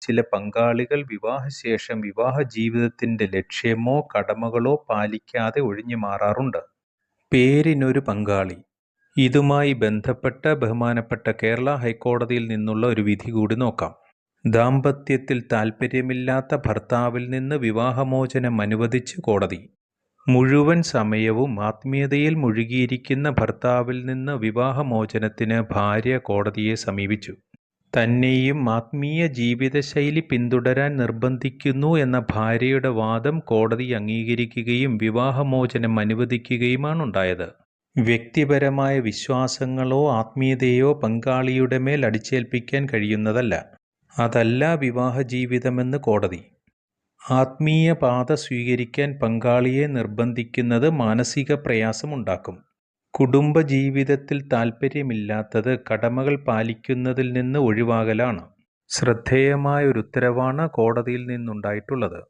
ചില പങ്കാളികൾ വിവാഹശേഷം വിവാഹജീവിതത്തിന്റെ ലക്ഷ്യമോ കടമകളോ പാലിക്കാതെ ഒഴിഞ്ഞുമാറാറുണ്ട്. പേരിനൊരു പങ്കാളി ഇതുമായി ബന്ധപ്പെട്ട ബഹുമാനപ്പെട്ട കേരള ഹൈക്കോടതിയിൽ നിന്നുള്ള ഒരു വിധി കൂടി നോക്കാം. ദാമ്പത്യത്തിൽ താൽപര്യമില്ലാത്ത ഭർത്താവിൽ നിന്ന് വിവാഹമോചനം അനുവദിച്ച് കോടതി. മുഴുവൻ സമയവും ആത്മീയതയിൽ മുഴുകിയിരിക്കുന്ന ഭർത്താവിൽ നിന്ന് വിവാഹമോചനത്തിന് ഭാര്യ കോടതിയെ സമീപിച്ചു. തന്നെയും ആത്മീയ ജീവിതശൈലി പിന്തുടരാൻ നിർബന്ധിക്കുന്നു എന്ന ഭാര്യയുടെ വാദം കോടതി അംഗീകരിക്കുകയും വിവാഹമോചനം അനുവദിക്കുകയുമാണുണ്ടായത്. വ്യക്തിപരമായ വിശ്വാസങ്ങളോ ആത്മീയതയോ പങ്കാളിയുടെ മേൽ അടിച്ചേൽപ്പിക്കാൻ കഴിയുന്നതല്ല. അതല്ല വിവാഹ ജീവിതമെന്ന് കോടതി. ആത്മീയ പാത സ്വീകരിക്കാൻ പങ്കാളിയെ നിർബന്ധിക്കുന്നത് മാനസികപ്രയാസമുണ്ടാക്കും. കുടുംബജീവിതത്തിൽ താൽപ്പര്യമില്ലാത്തത് കടമകൾ പാലിക്കുന്നതിൽ നിന്ന് ഒഴിവാകലാണ്. ശ്രദ്ധേയമായ ഒരു ഉത്തരവാണ് കോടതിയിൽ നിന്നുണ്ടായിട്ടുള്ളത്.